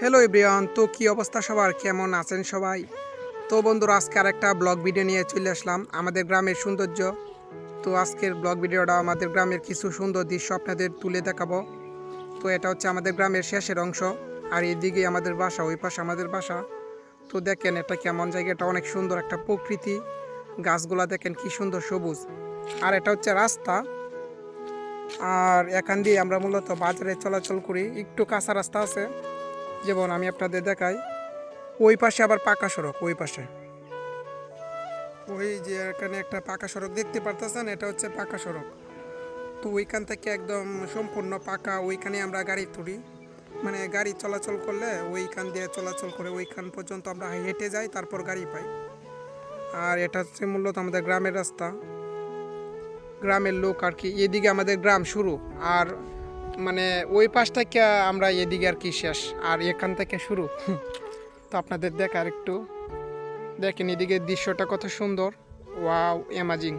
Hello everyone তো কি অবস্থা সবার? কেমন আছেন সবাই? তো বন্ধুরা, আজকে আরেকটা ব্লগ ভিডিও নিয়ে চলে আসলাম, আমাদের গ্রামের সৌন্দর্য। তো আজকের ব্লগ ভিডিওটা আমাদের গ্রামের কিছু সুন্দর দৃশ্য আপনাদের তুলে দেখাবো। তো এটা হচ্ছে আমাদের গ্রামের শেষের অংশ, আর এদিকে আমাদের বাসা, ওই পাশে আমাদের বাসা। তো দেখেন এটা কেমন জায়গাটা, অনেক সুন্দর একটা প্রকৃতি। গাছগুলা দেখেন কি সুন্দর সবুজ। আর এটা হচ্ছে রাস্তা। আর এখান দিয়ে আমরা মূলত বাজারে চলাচল করি, একটু কাঁচা রাস্তা আছে। যেমন আমি আপনাদের দেখাই, ওই পাশে আবার পাকা সড়ক, ওই পাশে। ওই যে এখানে একটা পাকা সড়ক দেখতে পারতেছেন, এটা হচ্ছে পাকা সড়ক। তো ওইখান থেকে একদম সম্পূর্ণ পাকা, ওইখানে আমরা গাড়ি তুলি। মানে গাড়ি চলাচল করলে ওইখান দিয়ে চলাচল করে ওইখান পর্যন্ত আমরা হেঁটে যাই, তারপর গাড়ি পাই। আর এটা হচ্ছে মূলত আমাদের গ্রামের রাস্তা। গ্রামের লোক আর কি, এদিকে আমাদের গ্রাম শুরু। আর মানে ওই পাশ থেকে আমরা এদিকে আর কি শেষ, আর এখান থেকে শুরু। তো আপনাদের দেখ আর একটু। দেখেন এদিকে দৃশ্যটা কত সুন্দর। ওয়াও অ্যামাজিং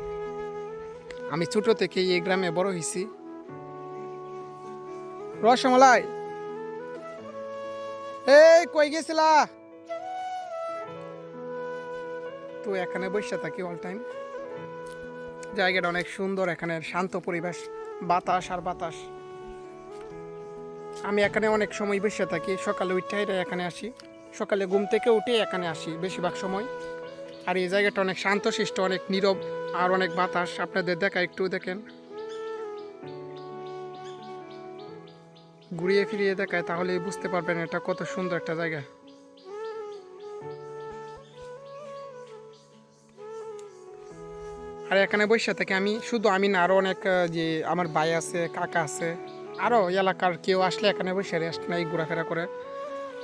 আমি ছোটো থেকে এই গ্রামে বড় হয়েছি। রসমলাই! এই, কই গেছিলা? তো এখানে বসে থাকি অল টাইম জায়গাটা অনেক সুন্দর এখানে শান্ত পরিবেশ, বাতাস আর বাতাস। আমি এখানে অনেক সময় বসে থাকি, সকালে উঠে এখানে আসি। সকালে ঘুম থেকে উঠে এখানে আসি, বেশিরভাগ সময়। আর এই জায়গাটা অনেক শান্তশিষ্ট, অনেক নীরব আর অনেক বাতাস। আপনাদের দেখা একটু দেখেন। ঘুরিয়ে ফিরিয়ে দেখায় তাহলে বুঝতে পারবেন এটা কত সুন্দর একটা জায়গা। আর এখানে বসে থেকে আমি, শুধু আমি না আরও অনেক যে আমার ভাই আছে, কাকা আছে আরও এলাকার কেউ আসলে এখানে বসে রেস্ট নেই ঘোরাফেরা করে।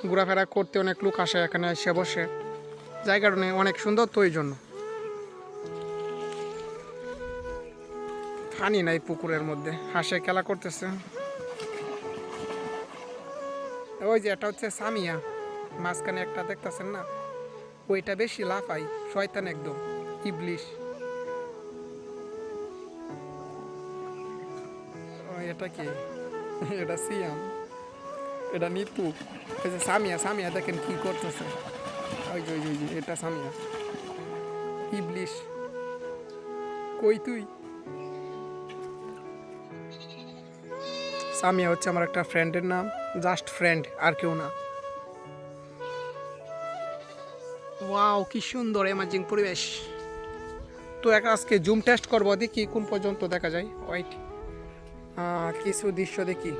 ঘোরাফেরা করতে অনেক লোক আসে এখানে, এসে বসে। জায়গাটা অনেক- অনেক সুন্দর তো ওই জন্য পানি নাই পুকুরের মধ্যে, হাসে খেলা করতেছে। ওই যে এটা হচ্ছে সামিয়া, মাঝখানে একটা দেখতেছেন না? ওইটা বেশি লাফাই, শয়তান একদম, ইবলিশ। এটা কি? এটা সিয়াম। এটা নিপু এই সামিয়া সামিয়া দেখেন কি করতেছে। ওই যে ওই যে, এটা সামিয়া। ইবলিশ। কই তুই? সামিয়া হচ্ছে আমার একটা ফ্রেন্ডের নাম। জাস্ট ফ্রেন্ড আর কেউ না। ওয়াও কি সুন্দর এমার্জিং পরিবেশ। তো এক আজকে জুম টেস্ট করব দেখি কোন পর্যন্ত দেখা যায়। ওয়াইট কিছু দৃশ্য দেখি।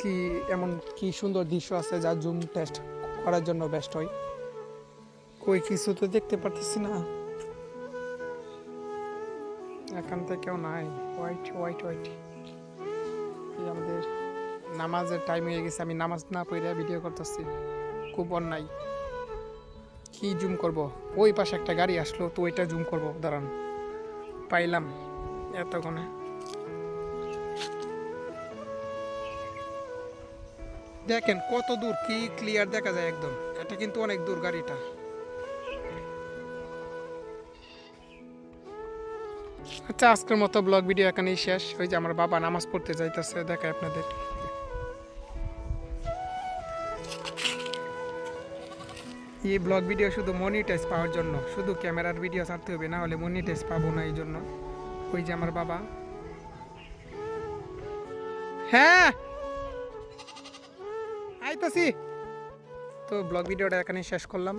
কি এমন কি সুন্দর দৃশ্য আছে যা জুম টেস্ট করার জন্য বেস্ট হয়? কই কিছু তো দেখতে পারতেছি না। এখান থেকেও নাই। হোয়াইট হোয়াইট হোয়াইট আমাদের নামাজের টাইম হয়ে গেছে, আমি নামাজ না পড়ে ভিডিও করতেছি। খুব অন্যায়। কি জুম করব? ওই পাশে একটা গাড়ি আসলো, তো ওইটা জুম করব। দাঁড়ান। পাইলাম। এতক্ষণে। দেখেন কত দূর, কি ক্লিয়ার দেখা যায় একদম। এটা কিন্তু অনেক দূর গাড়িটা। আচ্ছা আজকের মতো ব্লগ ভিডিও এখানেই শেষ। ওই যে আমার বাবা নামাজ পড়তে যাইতেছে দেখায় আপনাদের। এই ব্লগ ভিডিও শুধু মনিটাইজ পাওয়ার জন্য, শুধু ক্যামেরার ভিডিও ছাড়তে হবে, না হলে মনিটাইজ পাবো না এই জন্য। ওই যে আমার বাবা। হ্যাঁ! আইতাছি তো ব্লগ ভিডিওটা এখানে শেষ করলাম।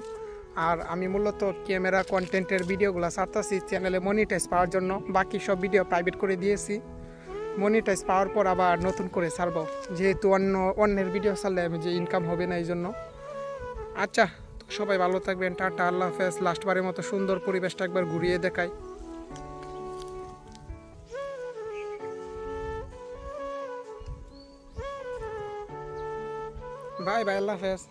আর আমি মূলত ক্যামেরা কন্টেন্টের ভিডিওগুলো ছাড়তেছি চ্যানেলে মনিটাইজ পাওয়ার জন্য। বাকি সব ভিডিও প্রাইভেট করে দিয়েছি। মনিটাইজ পাওয়ার পর আবার নতুন করে ছাড়বো। যেহেতু অন্য, অন্যের ভিডিও ছাড়লে আমি যে ইনকাম হবে না এই জন্য আচ্ছা সবাই ভালো থাকবেন, টাটা, আল্লাহ হাফেজ। লাস্টবারের মতো সুন্দর পরিবেশটা একবার ঘুরিয়ে দেখাই। বাই বাই আল্লাহ হাফেজ